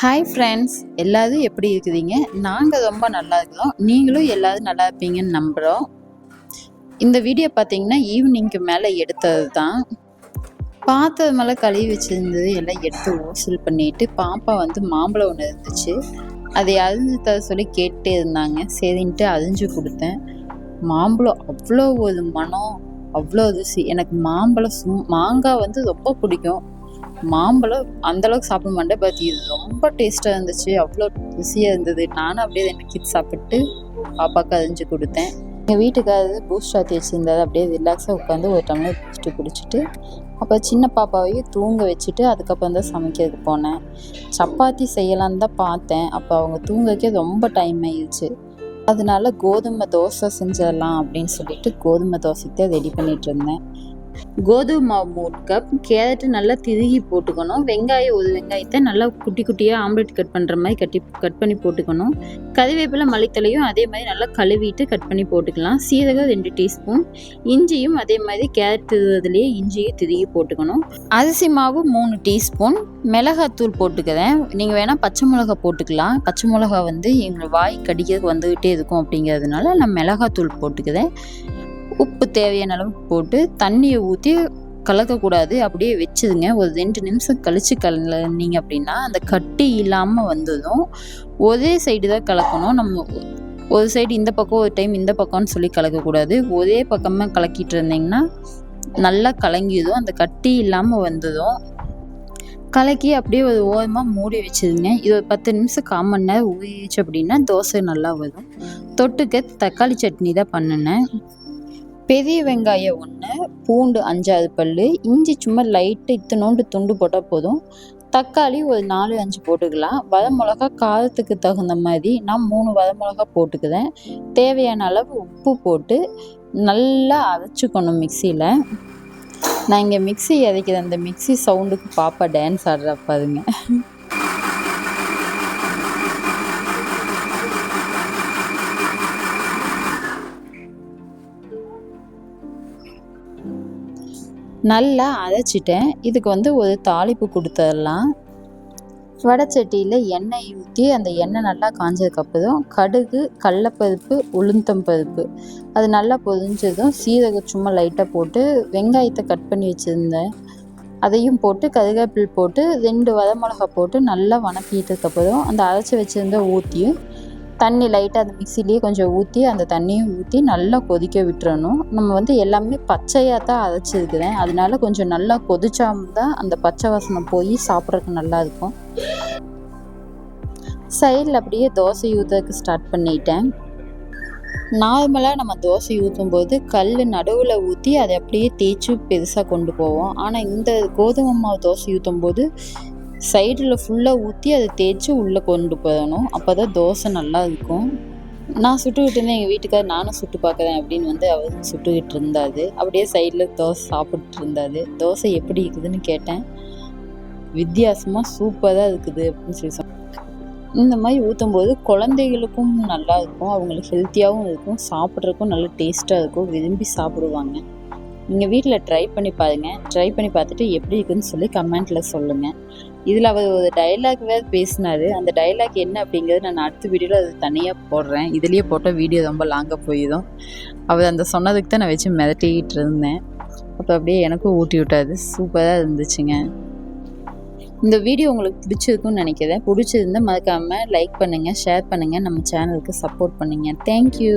Hi friends எல்லாரும் எப்படி இருக்குதுங்க நாங்கள் ரொம்ப நல்லா இருக்கிறோம். நீங்களும் எல்லாரும் நல்லா இருப்பீங்கன்னு நம்புகிறோம் இந்த வீடியோ பார்த்தீங்கன்னா ஈவினிங்க்கு மேலே எடுத்தது தான் பார்த்தது மேலே கழுவி வச்சுருந்தது எல்லாம் எடுத்து ஓசல் பண்ணிட்டு பாப்பா வந்து மாம்பழம் ஒன்று இருந்துச்சு. அதை அழிஞ்சு தர சொல்லி கேட்டே இருந்தாங்க. சரின்ட்டு அழிஞ்சு கொடுத்தேன். மாம்பழம் அவ்வளோ ஒரு மனம் அவ்வளோ ருசி. எனக்கு மாம்பழம் சும் மாங்காய் வந்து ரொம்ப பிடிக்கும். மாம்பழம் அந்த அளவுக்கு சாப்பிட மாட்டேன். பட் இது ரொம்ப டேஸ்ட்டாக இருந்துச்சு. அவ்வளோ ருசியாக இருந்தது. நானும் அப்படியே ரெண்டு கிட் சாப்பிட்டு பாப்பாவுக்கு அரிஞ்சு கொடுத்தேன். எங்கள் வீட்டுக்காரரு பூஸ்ட் ஆற்றி வச்சுருந்தது அப்படியே ரிலாக்ஸாக உட்காந்து ஒரு டம்ளர் பூஸ்ட்டு குடிச்சிட்டு அப்போ சின்ன பாப்பாவையும் தூங்க வச்சுட்டு அதுக்கப்புறம் தான் சமைக்கிறதுக்கு போனேன். சப்பாத்தி செய்யலான்னு தான் பார்த்தேன். அப்போ அவங்க தூங்கக்கே ரொம்ப டைம் ஆயிடுச்சு. அதனால கோதுமை தோசை செஞ்சிடலாம் அப்படின்னு சொல்லிட்டு கோதுமை தோசைக்கு ரெடி பண்ணிட்டு இருந்தேன். கோதுமை மாவு மூணு கப் கேரட்டு நல்லா திருகி போட்டுக்கணும். வெங்காயம் ஒரு வெங்காயத்தை நல்லா குட்டி குட்டியாக ஆம்லெட் கட் பண்ணுற மாதிரி கட்டி கட் பண்ணி போட்டுக்கணும். கறிவேப்பிலை மல்லித்தலையும் அதே மாதிரி நல்லா கழுவிட்டு கட் பண்ணி போட்டுக்கலாம். சீரகம் ரெண்டு டீஸ்பூன். இஞ்சியும் அதே மாதிரி கேரட் திருவதுலேயே இஞ்சியும் திருகி போட்டுக்கணும். அரிசி மாவு மூணு டீஸ்பூன். மிளகாத்தூள் போட்டுக்கிறேன். நீங்கள் வேணால் பச்சை மிளகா போட்டுக்கலாம். பச்சை மிளகா வந்து எங்கள் வாய் கடிக்கிறதுக்கு வந்துக்கிட்டே இருக்கும் அப்படிங்கிறதுனால நான் மிளகாத்தூள் போட்டுக்கிறேன். உப்பு தேவையான அளவு போட்டு தண்ணியை ஊற்றி கலக்கக்கூடாது. அப்படியே வச்சுதுங்க. ஒரு ரெண்டு நிமிஷம் கழித்து கலந்தீங்க அப்படின்னா அந்த கட்டி இல்லாமல் வந்ததும் ஒரே சைடு தான் கலக்கணும். நம்ம ஒரு சைடு இந்த பக்கம் ஒரு டைம் இந்த பக்கம்னு சொல்லி கலக்கக்கூடாது. ஒரே பக்கமாக கலக்கிட்டு இருந்தீங்கன்னா நல்லா கலங்கிடும் அந்த கட்டி இல்லாமல் வந்ததும் கலக்கி அப்படியே ஒரு ஓரமாக மூடி வச்சுருங்க இது ஒரு பத்து நிமிஷம் காமன் நேரம் ஊறிச்சு அப்படின்னா தோசை நல்லா வரும். தொட்டுக்க தக்காளி சட்னி தான் பண்ணினேன். பெரிய வெங்காயம் ஒன்று பூண்டு அஞ்சாறு பல் இஞ்சி சும்மா லைட்டு இத்தனோண்டு துண்டு போட்டால் போதும். தக்காளி ஒரு நாலு அஞ்சு போட்டுக்கலாம். வத மிளகா காரத்துக்கு தகுந்த மாதிரி நான் மூணு வத மிளகா தேவையான அளவு உப்பு போட்டு நல்லா அரைச்சிக்கணும் மிக்சியில். நான் இங்கே மிக்சி இறைக்கிறேன் அந்த மிக்சி சவுண்டுக்கு பாப்பா டான்ஸ் பாருங்க. நல்லா அரைச்சிட்டேன். இதுக்கு வந்து ஒரு தாளிப்பு கொடுத்துடலாம். வடச்சட்டியில் எண்ணெய் ஊற்றி அந்த எண்ணெய் நல்லா காஞ்சதுக்கப்புறம் கடுகு கடலப்பருப்பு உளுந்தம் பருப்பு. அது நல்லா பொரிஞ்சதும் சீரகம் சும்மா லைட்டாக போட்டு வெங்காயத்தை கட் பண்ணி வச்சுருந்தேன். அதையும் போட்டு கருவேப்பில் போட்டு ரெண்டு வர மிளகா போட்டு நல்லா வணக்கிட்டதுக்கப்புறம் அந்த அரைச்சி வச்சுருந்த ஊற்றியும் தண்ணி லைட்டாக அந்த மிக்சிலேயே கொஞ்சம் ஊற்றி அந்த தண்ணியும் ஊற்றி நல்லா கொதிக்க விட்டுறணும். நம்ம வந்து எல்லாமே பச்சையாக தான் அரைச்சிருக்கிறேன். அதனால கொஞ்சம் நல்லா கொதிச்சாமல் தான் அந்த பச்சை வாசனை போய் சாப்பிட்றதுக்கு நல்லா இருக்கும். சைடில் அப்படியே தோசை ஊற்றுறதுக்கு ஸ்டார்ட் பண்ணிட்டேன். நார்மலாக நம்ம தோசை ஊற்றும் போது கல் நடுவில் ஊற்றி அதை அப்படியே தேய்ச்சி பெருசாக கொண்டு போவோம். ஆனால் இந்த கோதுமை மாவு தோசை ஊற்றும் போது சைடில் ஃபுல்லாக ஊற்றி அதை தேய்ச்சி உள்ளே கொண்டு போகணும் அப்போ தான் தோசை நல்லா இருக்கும். நான் சுட்டுக்கிட்டு இருந்தேன். எங்கள் வீட்டுக்கார் நானும் சுட்டு பார்க்குறேன் அப்படின்னு வந்து அவரும் சுட்டுக்கிட்டு இருந்தாது அப்படியே சைடில் தோசை சாப்பிட்டு இருந்தாது தோசை எப்படி இருக்குதுன்னு கேட்டேன். வித்தியாசமாக சூப்பராக இருக்குது அப்படின்னு சொல்லி சொன்னேன் இந்த மாதிரி ஊற்றும் போது குழந்தைகளுக்கும் நல்லா இருக்கும். அவங்களுக்கு ஹெல்த்தியாகவும் இருக்கும். சாப்பிட்றதுக்கும் நல்ல டேஸ்ட்டாக இருக்கும். விரும்பி சாப்பிடுவாங்க. நீங்கள் வீட்டில் ட்ரை பண்ணி பாருங்கள் ட்ரை பண்ணி பார்த்துட்டு எப்படி இருக்குன்னு சொல்லி கமெண்ட்டில் சொல்லுங்கள் இதில் அவர் ஒரு டைலாக் வேறு பேசினார். அந்த டைலாக் என்ன அப்படிங்கிறது நான் அடுத்த வீடியோவில் அது தனியாக போடுறேன். இதுலேயே போட்டால் வீடியோ ரொம்ப லாங்காக போயிடும். அவர் அந்த சொன்னதுக்கு தான் நான் வச்சு மிரட்டிக்கிட்டு இருந்தேன். அப்போ அப்படியே எனக்கும் ஊட்டி விட்டாது சூப்பராக இருந்துச்சுங்க. இந்த வீடியோ உங்களுக்கு பிடிச்சிருக்குன்னு நினைக்கிறேன். பிடிச்சிருந்தா மறக்காமல் லைக் பண்ணுங்கள் ஷேர் பண்ணுங்கள் நம்ம சேனலுக்கு சப்போர்ட் பண்ணுங்கள் தேங்க்யூ